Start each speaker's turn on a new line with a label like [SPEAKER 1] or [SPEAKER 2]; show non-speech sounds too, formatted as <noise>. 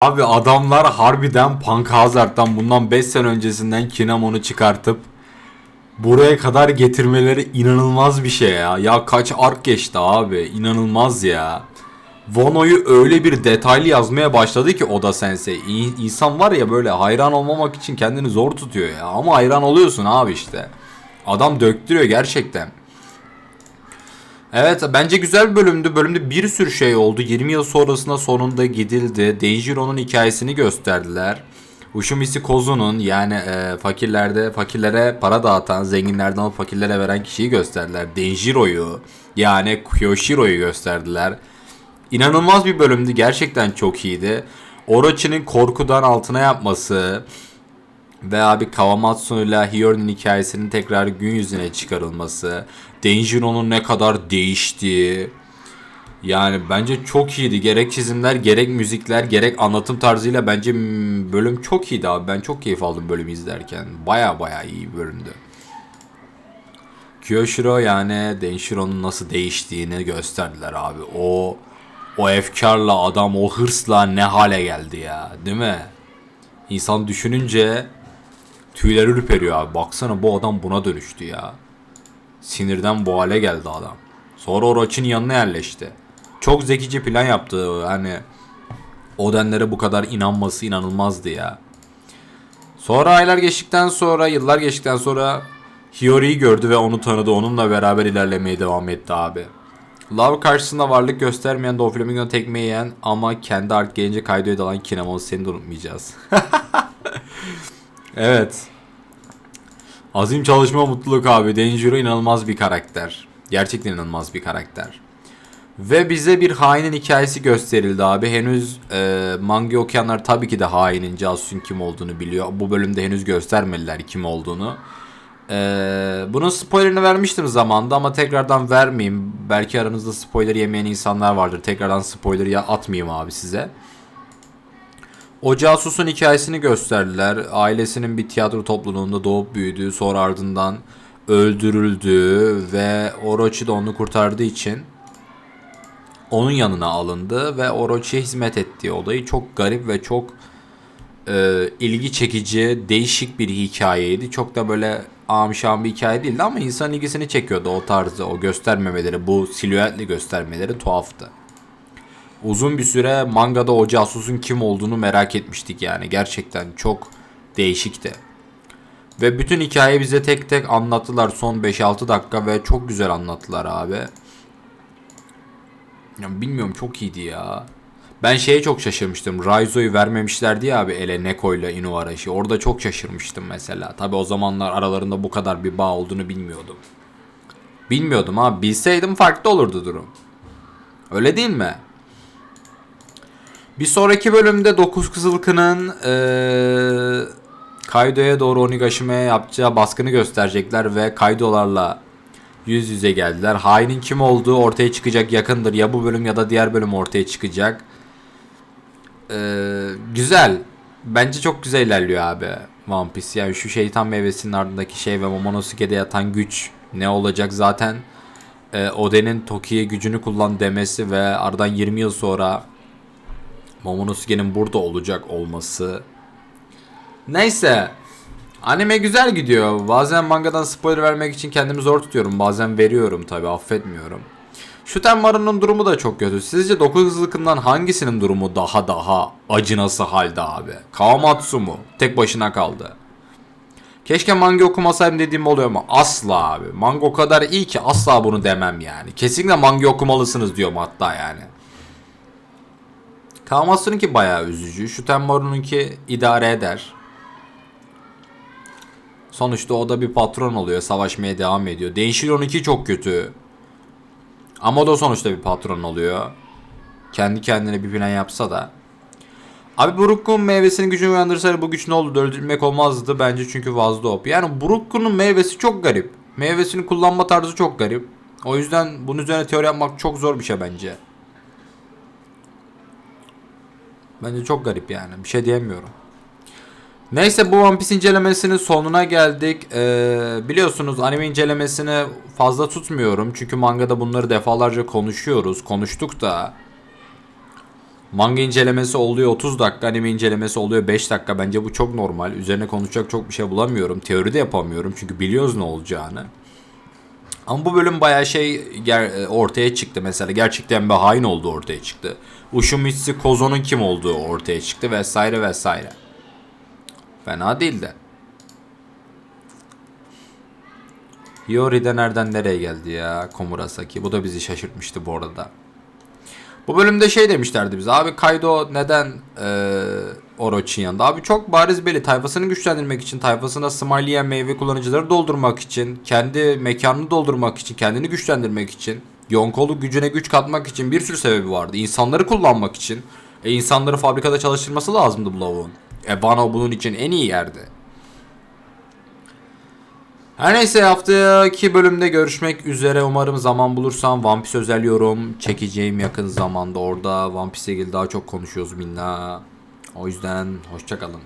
[SPEAKER 1] Abi adamlar harbiden Punk Hazard'dan bundan 5 sene öncesinden Kinamon'u çıkartıp buraya kadar getirmeleri inanılmaz bir şey ya. Ya kaç ark geçti abi inanılmaz ya. Vono'yu öyle bir detaylı yazmaya başladı ki Oda Sensei. İnsan var ya böyle hayran olmamak için kendini zor tutuyor ya. Ama hayran oluyorsun abi işte. Adam döktürüyor gerçekten. Evet bence güzel bir bölümdü. Bölümde bir sürü şey oldu. 20 yıl sonrasında sonunda gidildi. Denjiro'nun hikayesini gösterdiler. Ushumisi Kozu'nun yani e, fakirlerde fakirlere para dağıtan, zenginlerden alıp fakirlere veren kişiyi gösterdiler. Denjiro'yu yani Kyoshiro'yu gösterdiler. İnanılmaz bir bölümdü. Gerçekten çok iyiydi. Orochi'nin korkudan altına yapması ve abi Kawamatsu ile Hiyori'nin hikayesinin tekrar gün yüzüne çıkarılması, Denjiro'nun ne kadar değiştiği, yani bence çok iyiydi. Gerek çizimler, gerek müzikler, gerek anlatım tarzıyla bence bölüm çok iyiydi abi. Ben çok keyif aldım bölümü izlerken. Baya baya iyi bir bölümdü. Kyoshiro yani Denshiro'nun nasıl değiştiğini gösterdiler abi. O o efkarla adam o hırsla ne hale geldi ya, değil mi? İnsan düşününce tüyleri ürperiyor abi. Baksana bu adam buna dönüştü ya. Sinirden bu hale geldi adam. Sonra Orochi'nin yanına yerleşti. Çok zekice plan yaptı. Hani Odenlere bu kadar inanması inanılmazdı ya. Sonra aylar geçtikten sonra, yıllar geçtikten sonra Hiyori'yi gördü ve onu tanıdı. Onunla beraber ilerlemeye devam etti abi. Love karşısında varlık göstermeyen Doflamingo tekme yiyen ama kendi art gelince kaydoya dalan Kinemon seni de unutmayacağız. <laughs> evet. Azim çalışma mutluluk abi. Denjiro inanılmaz bir karakter. Gerçekten inanılmaz bir karakter. Ve bize bir hainin hikayesi gösterildi abi. Henüz e, manga okuyanlar tabii ki de hainin casusun kim olduğunu biliyor. Bu bölümde henüz göstermediler kim olduğunu. E, bunun spoilerını vermiştim zamanda ama tekrardan vermeyeyim. Belki aranızda spoiler yemeyen insanlar vardır. Tekrardan spoiler ya atmayayım abi size. O casusun hikayesini gösterdiler. Ailesinin bir tiyatro topluluğunda doğup büyüdüğü, sonra ardından öldürüldüğü ve Orochi de onu kurtardığı için onun yanına alındı ve Orochi'ye hizmet ettiği olayı çok garip ve çok e, ilgi çekici, değişik bir hikayeydi. Çok da böyle amşan bir hikaye değildi ama insan ilgisini çekiyordu o tarzı, o göstermemeleri, bu silüetle göstermeleri tuhaftı. Uzun bir süre mangada o casusun kim olduğunu merak etmiştik yani. Gerçekten çok değişikti. Ve bütün hikayeyi bize tek tek anlattılar son 5-6 dakika ve çok güzel anlattılar abi. Ya bilmiyorum çok iyiydi ya. Ben şeye çok şaşırmıştım. Raizo'yu vermemişlerdi ya abi ele Neko ile Inuarashi. Orada çok şaşırmıştım mesela. Tabi o zamanlar aralarında bu kadar bir bağ olduğunu bilmiyordum. Bilmiyordum abi. Bilseydim farklı olurdu durum. Öyle değil mi? Bir sonraki bölümde 9 Kızılkı'nın eee Kaido'ya doğru Onigashima'ya yapacağı baskını gösterecekler ve Kaido'larla yüz yüze geldiler. Hainin kim olduğu ortaya çıkacak yakındır. Ya bu bölüm ya da diğer bölüm ortaya çıkacak. Ee, güzel. Bence çok güzel ilerliyor abi One Piece. Yani şu şeytan meyvesinin ardındaki şey ve Momonosuke'de yatan güç ne olacak zaten. E, Oden'in Toki'ye gücünü kullan demesi ve ardından 20 yıl sonra Momonosuke'nin burada olacak olması. Neyse. Anime güzel gidiyor. Bazen mangadan spoiler vermek için kendimi zor tutuyorum. Bazen veriyorum tabi affetmiyorum. Shuten Maru'nun durumu da çok kötü. Sizce 9 hızlıkından hangisinin durumu daha daha acınası halde abi? Kawamatsu mu? Tek başına kaldı. Keşke manga okumasaydım dediğim oluyor ama asla abi. Manga o kadar iyi ki asla bunu demem yani. Kesinlikle manga okumalısınız diyorum hatta yani. Kawamatsu'nunki bayağı üzücü. Shuten Maru'nunki idare eder. Sonuçta o da bir patron oluyor. Savaşmaya devam ediyor. Denshiro'nunki çok kötü. Ama o da sonuçta bir patron oluyor. Kendi kendine bir plan yapsa da. Abi Burukku'nun meyvesinin gücünü uyandırsaydı bu güç ne olurdu? Öldürmek olmazdı bence çünkü Vazda Hop. Yani Burukku'nun meyvesi çok garip. Meyvesini kullanma tarzı çok garip. O yüzden bunun üzerine teori yapmak çok zor bir şey bence. Bence çok garip yani. Bir şey diyemiyorum. Neyse bu One Piece incelemesinin sonuna geldik. Ee, biliyorsunuz anime incelemesini fazla tutmuyorum. Çünkü mangada bunları defalarca konuşuyoruz. Konuştuk da. Manga incelemesi oluyor 30 dakika, anime incelemesi oluyor 5 dakika. Bence bu çok normal. Üzerine konuşacak çok bir şey bulamıyorum. Teori de yapamıyorum çünkü biliyoruz ne olacağını. Ama bu bölüm bayağı şey ger- ortaya çıktı mesela. Gerçekten bir hain olduğu ortaya çıktı. Ushimitsu Kozo'nun kim olduğu ortaya çıktı vesaire vesaire. Fena değil de. Hiyori de nereden nereye geldi ya Komurasaki. Bu da bizi şaşırtmıştı bu arada. Bu bölümde şey demişlerdi bize. Abi Kaido neden eee Orochi'nin yanında? Abi çok bariz belli. Tayfasını güçlendirmek için, tayfasına smiley yiyen meyve kullanıcıları doldurmak için, kendi mekanını doldurmak için, kendini güçlendirmek için, Yonkol'u gücüne güç katmak için bir sürü sebebi vardı. İnsanları kullanmak için. E insanları fabrikada çalıştırması lazımdı bu lavuğun. E Wano bunun için en iyi yerdi. Her neyse haftaki bölümde görüşmek üzere. Umarım zaman bulursam One Piece özel yorum çekeceğim yakın zamanda. Orada One Piece'le ilgili daha çok konuşuyoruz minna. O yüzden hoşçakalın.